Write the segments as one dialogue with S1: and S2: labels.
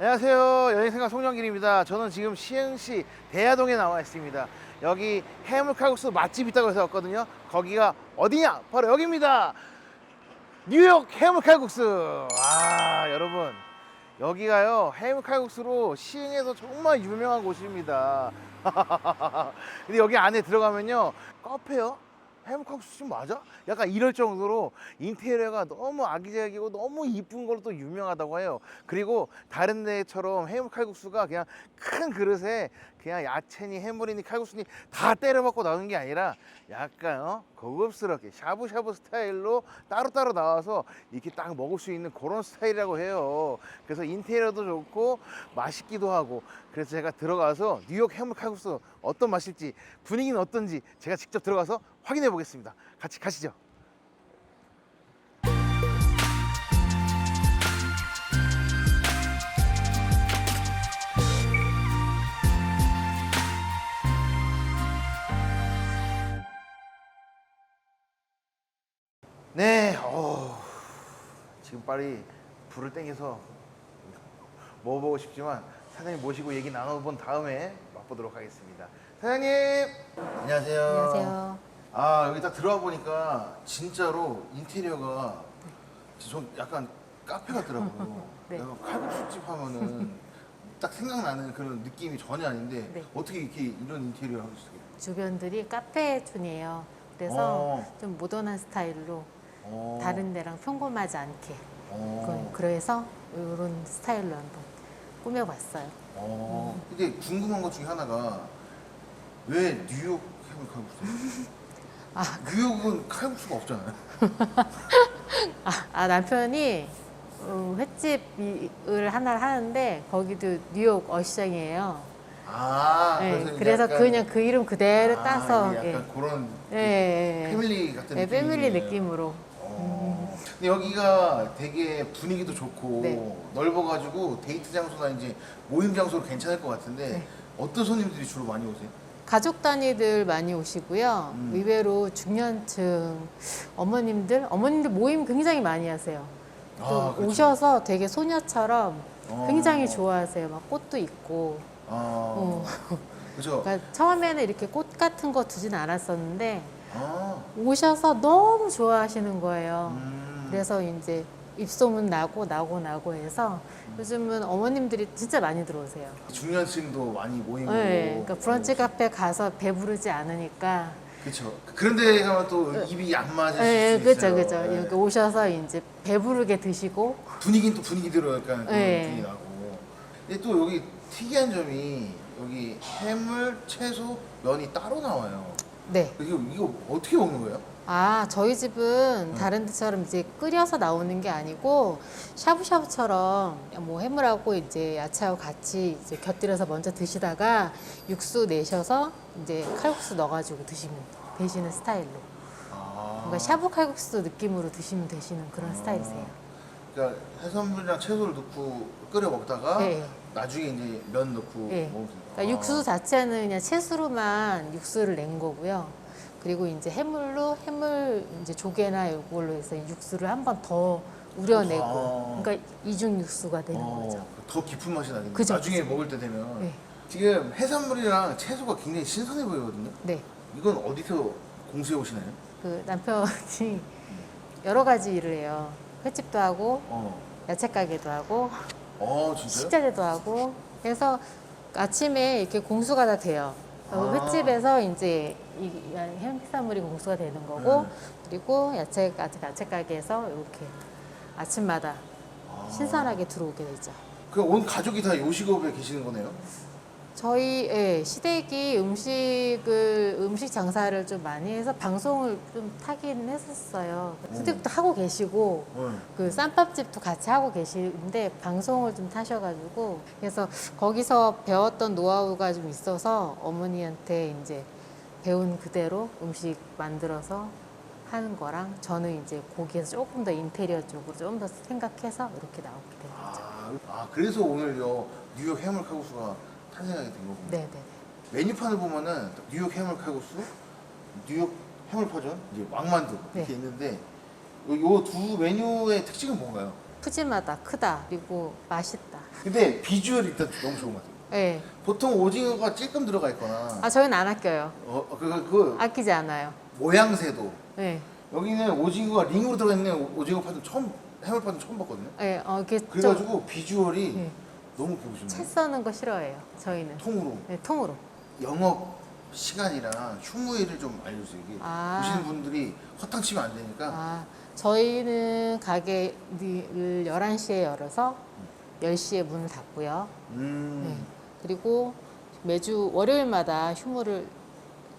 S1: 안녕하세요. 여행생각 송영길입니다. 저는 지금 시흥시 대야동에 나와 있습니다. 여기 해물 칼국수 맛집 있다고 해서 왔거든요. 거기가 어디냐? 바로 여기입니다. 뉴욕 해물 칼국수. 아, 여러분. 여기가요. 해물 칼국수로 시흥에서 정말 유명한 곳입니다. 근데 여기 안에 들어가면요. 카페요? 칼국수 집 맞아? 약간 이럴 정도로 인테리어가 너무 아기자기하고 너무 이쁜 걸로 또 유명하다고 해요. 그리고 다른 데처럼 해물 칼국수가 그냥 큰 그릇에 그냥 야채니 해물이니 칼국수니 다 때려박고 나오는 게 아니라 약간 어? 고급스럽게 샤브샤브 스타일로 따로따로 나와서 이렇게 딱 먹을 수 있는 그런 스타일이라고 해요. 그래서 인테리어도 좋고 맛있기도 하고 그래서 제가 들어가서 뉴욕 해물 칼국수 어떤 맛일지 분위기는 어떤지 제가 직접 들어가서 확인해 보겠습니다. 같이 가시죠. 네, 어, 지금 빨리 불을 땡겨서 먹어보고 싶지만 사장님 모시고 얘기 나눠본 다음에 맛보도록 하겠습니다. 사장님, 안녕하세요.
S2: 안녕하세요.
S1: 아 여기 딱 들어와 보니까 진짜로 인테리어가 좀 약간 카페 같더라고요.
S2: 네.
S1: 약간 칼국수집 하면은 딱 생각나는 그런 느낌이 전혀 아닌데
S2: 네.
S1: 어떻게 이렇게 이런 인테리어를 하고 있어요?
S2: 주변들이 카페 촌이에요. 그래서
S1: 어.
S2: 좀 모던한 스타일로
S1: 어.
S2: 다른 데랑 평범하지 않게
S1: 어.
S2: 그- 그래서 이런 스타일로 한번 꾸며봤어요.
S1: 어. 근데 궁금한 것 중에 하나가 왜 뉴욕 해물 칼국수?
S2: 아.
S1: 뉴욕은 칼국수가 없잖아요.
S2: 아, 아, 남편이 어, 횟집을 하나를 하는데 거기도 뉴욕 어시장이에요.
S1: 아,
S2: 네,
S1: 그래서,
S2: 그래서
S1: 약간-
S2: 그냥 그 이름 그대로
S1: 아,
S2: 따서
S1: 이게
S2: 예.
S1: 약간 그런
S2: 예, 예, 예.
S1: 패밀리 같은
S2: 네,
S1: 느낌이네요.
S2: 패밀리 느낌으로.
S1: 어. 근데 여기가 되게 분위기도 좋고
S2: 네.
S1: 넓어가지고 데이트 장소나 이제 모임 장소로 괜찮을 것 같은데
S2: 네.
S1: 어떤 손님들이 주로 많이 오세요?
S2: 가족 단위들 많이 오시고요.
S1: 음.
S2: 의외로 중년층 어머님들, 어머님들 모임 굉장히 많이 하세요. 또
S1: 아, 그렇죠.
S2: 오셔서 되게 소녀처럼
S1: 어.
S2: 굉장히 좋아하세요. 막 꽃도 있고.
S1: 아, 그죠?
S2: 그러니까 처음에는 이렇게 꽃 같은 거 두진 않았었는데
S1: 아,
S2: 오셔서 너무 좋아하시는 거예요.
S1: 음.
S2: 그래서 이제 입소문 나고 나고 나고 해서 요즘은 어머님들이 진짜 많이 들어오세요.
S1: 중년층도 많이 모이고.
S2: 네, 그러니까 브런치 카페 가서 배부르지 않으니까
S1: 그렇죠. 그런데 가면 또 입이 안 맞을
S2: 네,
S1: 수
S2: 그렇죠,
S1: 있어요.
S2: 그렇죠.
S1: 네.
S2: 여기 오셔서 이제 배부르게 드시고
S1: 분위기는 또 분위기대로 약간 그런
S2: 네.
S1: 느낌이 나고. 근데 또 여기 특이한 점이 여기 해물, 채소, 면이 따로 나와요.
S2: 네.
S1: 이거 이거 어떻게 먹는 거예요?
S2: 아, 저희
S1: 네.
S2: 집은 다른 데처럼 이제 끓여서 나오는 게 아니고 샤브샤브처럼 뭐 해물하고 이제 야채하고 같이 이제 곁들여서 먼저 드시다가 육수 내셔서 이제 칼국수 넣어가지고 드시면 되시는 스타일로.
S1: 아.
S2: 그러니까 샤브 칼국수 느낌으로 드시면 되시는 그런 스타일이세요.
S1: 그러니까 해산물이랑 채소를 넣고 끓여 먹다가
S2: 네.
S1: 나중에 이제 면 넣고
S2: 네.
S1: 먹으면.
S2: 그러니까 육수 자체는 그냥 채수로만 육수를 낸 거고요. 그리고 이제 해물로 해물 이제 조개나 이걸로 해서 육수를 한 번 더 우려내고,
S1: 아.
S2: 그러니까 이중 육수가 되는
S1: 어,
S2: 거죠.
S1: 더 깊은 맛이 나겠네.
S2: 그죠,
S1: 나중에. 먹을 때 되면
S2: 네.
S1: 지금 해산물이랑 채소가 굉장히 신선해 보이거든요.
S2: 네,
S1: 이건 어디서 공수해 오시나요?
S2: 그 남편이 여러 가지 일을 해요. 횟집도 하고
S1: 어,
S2: 야채 가게도 하고
S1: 어 진짜요?
S2: 식자재도 하고 그래서 아침에 이렇게 공수가 다 돼요. 어,
S1: 아.
S2: 횟집에서 이제 이 해산물이 공수가 되는 거고
S1: 네.
S2: 그리고 야채 가- 야채 가게에서 이렇게 아침마다
S1: 아.
S2: 신선하게 들어오게 되죠.
S1: 그럼 온 가족이 다 요식업에 계시는 거네요?
S2: 저희 예, 시댁이 음식을 음식 장사를 좀 많이 해서 방송을 좀 타긴 했었어요. 시댁도 하고 계시고
S1: 네.
S2: 그 쌈밥집도 같이 하고 계시는데 방송을 좀 타셔가지고 그래서 거기서 배웠던 노하우가 좀 있어서 어머니한테 이제 배운 그대로 음식 만들어서 하는 거랑 저는 이제 거기에서 조금 더 인테리어 쪽으로 좀 더 생각해서 이렇게 나오게 된 거죠.
S1: 아, 아 그래서 오늘 요 뉴욕 해물 칼국수가 탄생하게 된 거군요.
S2: 네네.
S1: 메뉴판을 보면은 뉴욕 해물 칼국수, 뉴욕 해물 파전, 이제 왕만두 이렇게
S2: 네.
S1: 있는데 요 두 메뉴의 특징은 뭔가요?
S2: 푸짐하다, 크다, 그리고 맛있다.
S1: 근데 비주얼이 일단 너무 좋은 것 같아요.
S2: 네.
S1: 보통 오징어가 찔끔 들어가 있거나
S2: 아 저희는 안 아껴요.
S1: 어, 그, 그, 그
S2: 아끼지 않아요.
S1: 모양새도
S2: 네.
S1: 여기는 오징어가 링으로 들어가 있는 오징어 파도 처음 해물파도 처음 봤거든요.
S2: 네. 어, 이게 좀
S1: 그래가지고 비주얼이
S2: 네.
S1: 너무 보고
S2: 채
S1: 싶네요.
S2: 써는 거 싫어해요. 저희는.
S1: 통으로
S2: 네, 통으로.
S1: 영업 시간이랑 휴무일을 좀 알려주세요. 이게
S2: 아.
S1: 보시는 분들이 허탕 치면 안 되니까
S2: 아, 저희는 가게를 11시에 열어서 10시에 문을 닫고요.
S1: 음,
S2: 네. 그리고 매주 월요일마다 휴무를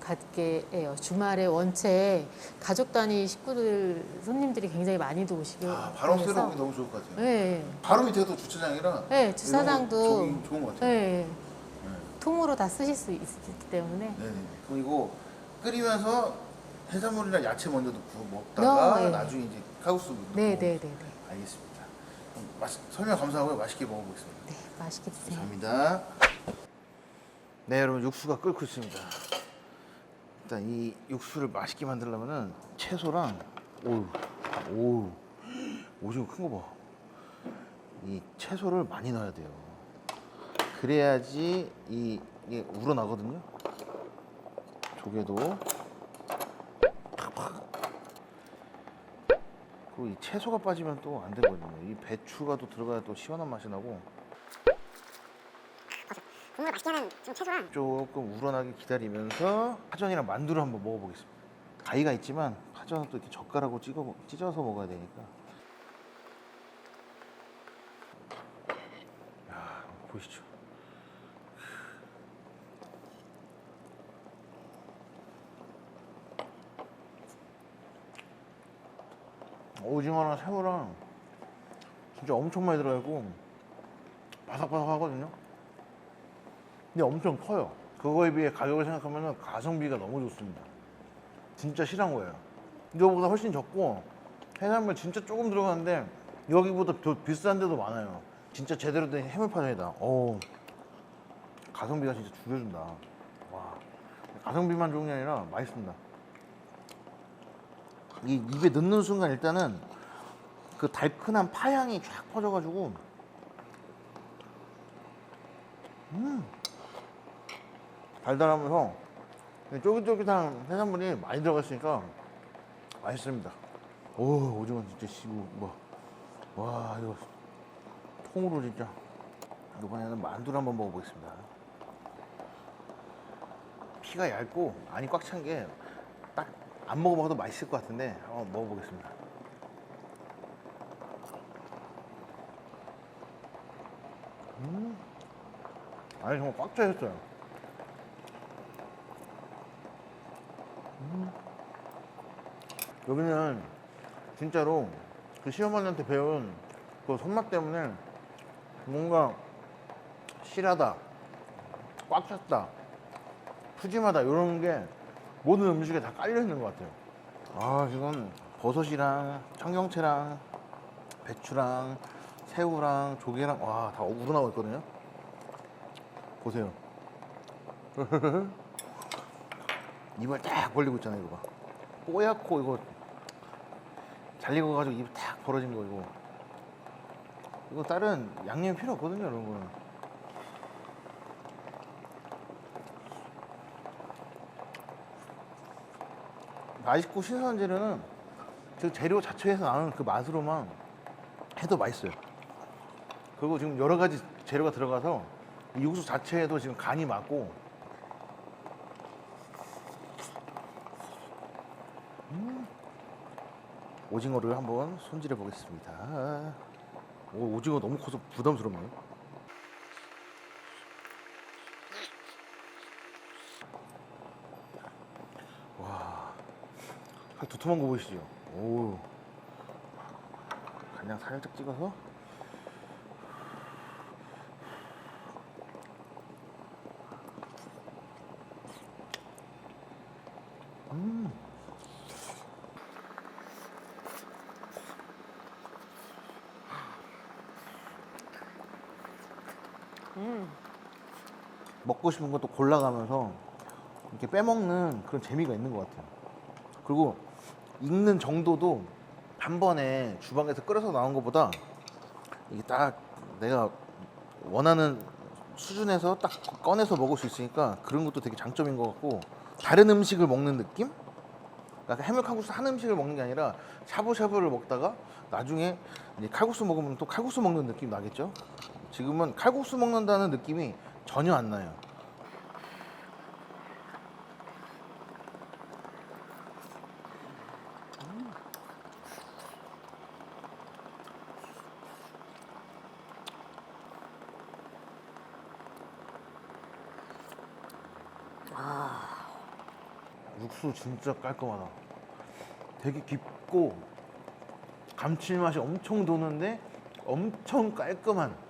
S2: 갖게 해요. 주말에 원체 가족 단위 식구들 손님들이 굉장히 많이 들어오시고
S1: 아, 바로 쐬러 오기 너무 좋을 것 같아요.
S2: 네.
S1: 바로 밑에가 또 주차장이라
S2: 네, 주차장도
S1: 좋은, 좋은 것 같아요.
S2: 네. 통으로 다 쓰실 수 있기 때문에
S1: 네 네. 그리고 끓이면서 해산물이나 야채 먼저 넣고 먹다가
S2: 네.
S1: 나중에 이제 카우스 넣고
S2: 네, 네, 네, 네.
S1: 알겠습니다. 그럼 맛- 설명 감사하고요. 맛있게 먹어보겠습니다.
S2: 네, 맛있게 드세요.
S1: 감사합니다. 네, 여러분 육수가 끓고 있습니다. 일단 이 육수를 맛있게 만들려면은 채소랑 오우, 오우, 오징어 큰 거 봐. 이 채소를 많이 넣어야 돼요. 그래야지 이 이게 우러나거든요. 조개도 팍팍. 그리고 이 채소가 빠지면 또 안 되거든요. 이 배추가 또 들어가야 또 시원한 맛이 나고.
S3: 국물 맛있게 하는 좀 채소랑
S1: 조금 우러나게 기다리면서 파전이랑 만두를 한번 먹어보겠습니다. 가위가 있지만 파전은 또 이렇게 젓가락으로 찍어 먹- 찢어서 먹어야 되니까. 야, 보시죠. 오징어랑 새우랑 진짜 엄청 많이 들어가 있고 바삭바삭하거든요. 근데 엄청 커요. 그거에 비해 가격을 생각하면 가성비가 너무 좋습니다. 진짜 실한 거예요. 이거보다 훨씬 적고 해산물 진짜 조금 들어가는데 여기보다 더 비싼 데도 많아요. 진짜 제대로 된 해물파전이다. 오, 가성비가 진짜 죽여준다. 와, 가성비만 좋은 게 아니라 맛있습니다. 이 입에 넣는 순간 일단은 그 달큰한 파향이 쫙 퍼져가지고 달달하면서 쫄깃쫄깃한 해산물이 많이 들어갔으니까 맛있습니다. 오 오징어 진짜 씨고 뭐. 와 이거 통으로 진짜 이번에는 만두를 한번 먹어보겠습니다. 피가 얇고 안이 꽉 찬 게 딱 안 먹어봐도 맛있을 것 같은데 한번 먹어보겠습니다. 음, 아니 정말 꽉 차있어요. 여기는 진짜로 그 시어머니한테 배운 그 손맛 때문에 뭔가 실하다, 꽉 찼다, 푸짐하다 이런 게 모든 음식에 다 깔려 있는 것 같아요. 아 지금 버섯이랑 청경채랑 배추랑 새우랑 조개랑 와 다 우러나고 있거든요. 보세요. 입을 딱 벌리고 있잖아요, 이거 봐. 뽀얗고 이거 잘 익어가지고 입탁 벌어진 거 이거. 이거 다른 양념 필요 없거든요, 이런 거는. 맛있고 신선한 재료는 그 재료 자체에서 나는 그 맛으로만 해도 맛있어요. 그리고 지금 여러 가지 재료가 들어가서 이 육수 자체에도 지금 간이 맞고 오징어를 한번 손질해 보겠습니다. 오, 오징어 너무 커서 부담스럽네요. 와, 살 두툼한 거 보이시죠? 오, 간장 살짝 찍어서. 먹고 싶은 것도 골라가면서 이렇게 빼먹는 그런 재미가 있는 것 같아요. 그리고 익는 정도도 한 번에 주방에서 끓여서 나온 것보다 이게 딱 내가 원하는 수준에서 딱 꺼내서 먹을 수 있으니까 그런 것도 되게 장점인 것 같고 다른 음식을 먹는 느낌? 그러니까 해물 칼국수 한 음식을 먹는 게 아니라 샤브샤브를 먹다가 나중에 칼국수 먹으면 또 칼국수 먹는 느낌 나겠죠? 지금은 칼국수 먹는다는 느낌이 전혀 안 나요. 육수 진짜 깔끔하다. 되게 깊고 감칠맛이 엄청 도는데 엄청 깔끔한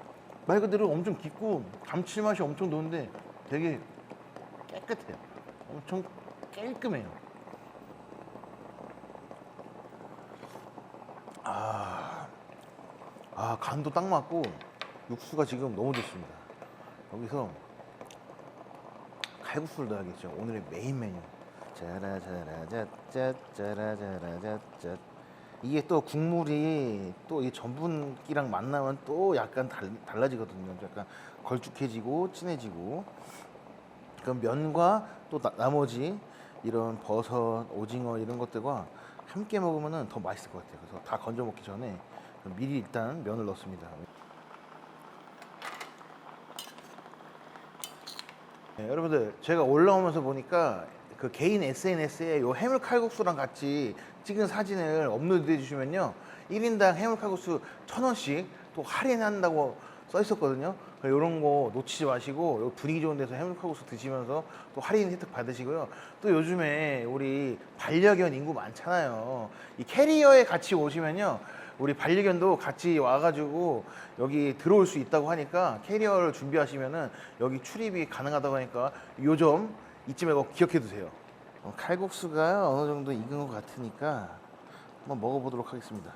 S1: 말 그대로 엄청 깊고 감칠맛이 엄청 도는데 되게 깨끗해요. 엄청 깔끔해요. 아, 아 간도 딱 맞고 육수가 지금 너무 좋습니다. 여기서 칼국수를 넣어야겠죠. 오늘의 메인 메뉴. 짜라짜라짜짜짜라짜짜. 이게 또 국물이 또 이 전분기랑 만나면 또 약간 달, 달라지거든요. 약간 걸쭉해지고 진해지고. 그럼 면과 또 나, 나머지 이런 버섯, 오징어 이런 것들과 함께 먹으면 더 맛있을 것 같아요. 그래서 다 건져 먹기 전에 미리 일단 면을 넣습니다. 네, 여러분들 제가 올라오면서 보니까 그 개인 SNS에 요 해물 칼국수랑 같이 찍은 사진을 업로드해 주시면요 1인당 해물 칼국수 천 원씩 또 할인한다고 써 있었거든요. 이런 거 놓치지 마시고 요 분위기 좋은 데서 해물 칼국수 드시면서 또 할인 혜택 받으시고요. 또 요즘에 우리 반려견 인구 많잖아요. 이 캐리어에 같이 오시면요. 우리 반려견도 같이 와가지고 여기 들어올 수 있다고 하니까 캐리어를 준비하시면은 여기 출입이 가능하다고 하니까 요점 잊지 말고 기억해 두세요. 어, 칼국수가 어느 정도 익은 것 같으니까 한번 먹어보도록 하겠습니다.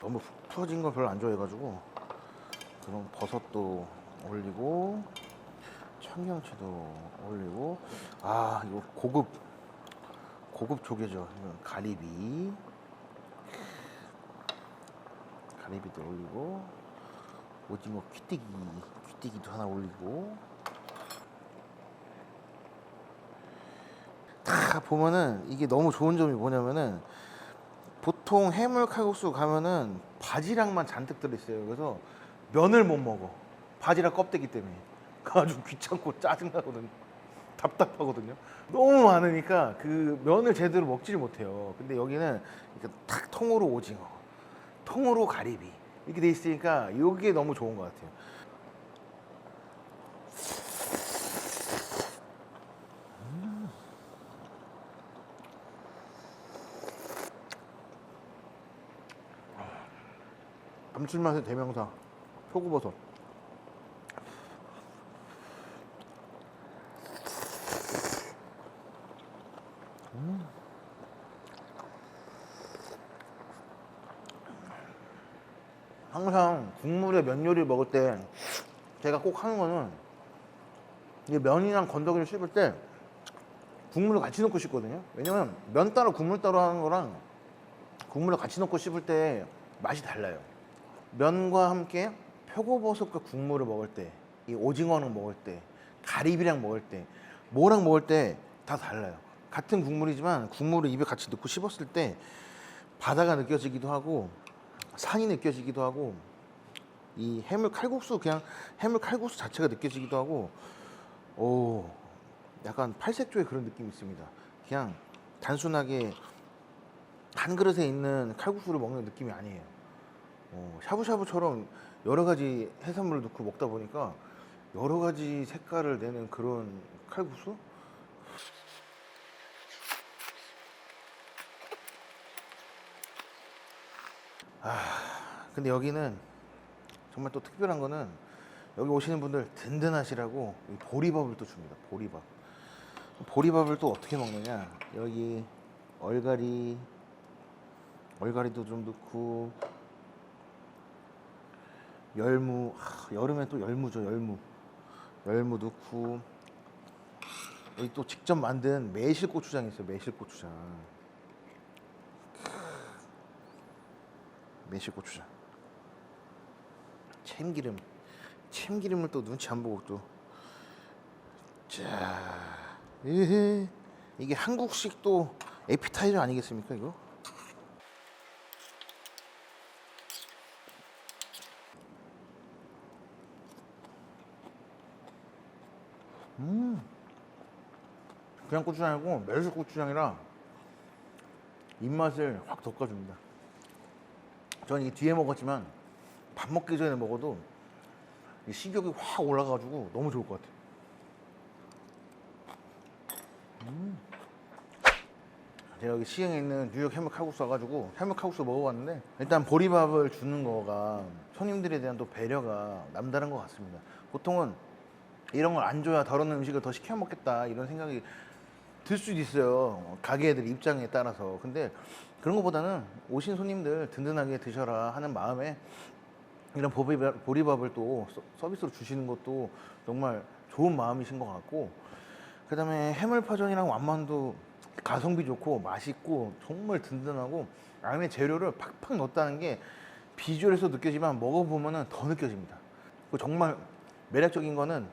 S1: 너무 푹 풀어진 걸 별로 안 좋아해가지고 그럼 버섯도 올리고 청경채도 올리고 아 이거 고급 고급 조개죠. 이건 가리비. 가리비도 올리고 오징어 퀴띠기 퀴띠기도 하나 올리고 다 보면은 이게 너무 좋은 점이 뭐냐면은 보통 해물 칼국수 가면은 바지락만 잔뜩 들어있어요. 그래서 면을 못 먹어. 바지락 껍데기 때문에. 아주 귀찮고 짜증나거든요. 답답하거든요. 너무 많으니까 그 면을 제대로 먹지를 못해요. 근데 여기는 탁 통으로 오징어, 통으로 가리비 이렇게 돼 있으니까 이게 너무 좋은 것 같아요. 음. 감칠맛의 대명사 표고버섯. 항상 국물에 면 요리를 먹을 때 제가 꼭 하는 거는 이 면이랑 건더기를 씹을 때 국물을 같이 넣고 씹거든요. 왜냐면 면 따로 국물 따로 하는 거랑 국물을 같이 넣고 씹을 때 맛이 달라요. 면과 함께 표고버섯과 국물을 먹을 때, 이 오징어랑 먹을 때, 가리비랑 먹을 때, 뭐랑 먹을 때 다 달라요. 같은 국물이지만 국물을 입에 같이 넣고 씹었을 때 바다가 느껴지기도 하고 산이 느껴지기도 하고 이 해물 칼국수 그냥 해물 칼국수 자체가 느껴지기도 하고 오 약간 팔색조의 그런 느낌이 있습니다. 그냥 단순하게 한 그릇에 있는 칼국수를 먹는 느낌이 아니에요. 어, 샤브샤브처럼 여러 가지 해산물을 넣고 먹다 보니까 여러 가지 색깔을 내는 그런 칼국수? 아, 근데 여기는 정말 또 특별한 거는 여기 오시는 분들 든든하시라고 이 보리밥을 또 줍니다. 보리밥. 보리밥을 또 어떻게 먹느냐? 여기 얼갈이 얼갈이도 좀 넣고 열무 하, 여름에 또 열무죠 열무 열무 넣고 여기 또 직접 만든 매실 고추장 있어요 매실 고추장 매실 고추장 참기름 참기름을 또 눈치 안 보고 또자 에헤 이게 한국식 또 에피타이저 아니겠습니까 이거? 그냥 고추장이고 매실 고추장이라 입맛을 확 돋궈줍니다. 저는 이게 뒤에 먹었지만 밥 먹기 전에 먹어도 이 식욕이 확 올라가지고 너무 좋을 것 같아요. 음. 제가 여기 시흥에 있는 뉴욕 해물 칼국수 와가지고 해물 칼국수 먹어봤는데 일단 보리밥을 주는 거가 손님들에 대한 또 배려가 남다른 것 같습니다. 보통은 이런 걸 안 줘야 더러운 음식을 더 시켜 먹겠다 이런 생각이 들 수도 있어요. 가게 애들 입장에 따라서. 근데 그런 것보다는 오신 손님들 든든하게 드셔라 하는 마음에 이런 보리밥, 보리밥을 또 서- 서비스로 주시는 것도 정말 좋은 마음이신 것 같고 그다음에 해물파전이랑 완만두 가성비 좋고 맛있고 정말 든든하고 안에 재료를 팍팍 넣었다는 게 비주얼에서 느껴지만 먹어보면 더 느껴집니다. 정말 매력적인 거는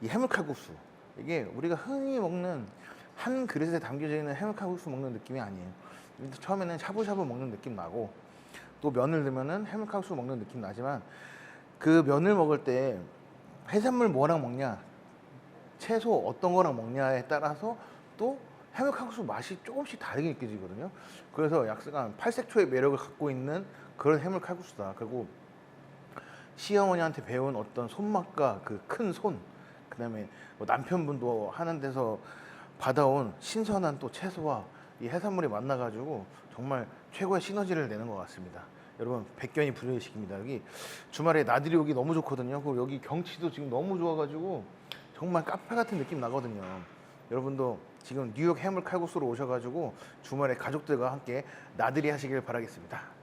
S1: 이 해물칼국수 이게 우리가 흔히 먹는 한 그릇에 담겨져 있는 해물칼국수 먹는 느낌이 아니에요. 처음에는 샤브샤브 먹는 느낌 나고 또 면을 넣으면은 해물칼국수 먹는 느낌 나지만 그 면을 먹을 때 해산물 뭐랑 먹냐 채소 어떤 거랑 먹냐에 따라서 또 해물칼국수 맛이 조금씩 다르게 느껴지거든요. 그래서 약간 팔색초의 매력을 갖고 있는 그런 해물칼국수다. 그리고 시어머니한테 배운 어떤 손맛과 그 큰 손, 그다음에 뭐 남편분도 하는 데서 받아온 신선한 또 채소와 이 해산물이 만나가지고 정말 최고의 시너지를 내는 것 같습니다. 여러분 백견이 불여의식입니다. 여기 주말에 나들이 오기 너무 좋거든요. 그리고 여기 경치도 지금 너무 좋아가지고 정말 카페 같은 느낌 나거든요. 여러분도 지금 뉴욕 해물 칼국수로 오셔가지고 주말에 가족들과 함께 나들이 하시길 바라겠습니다.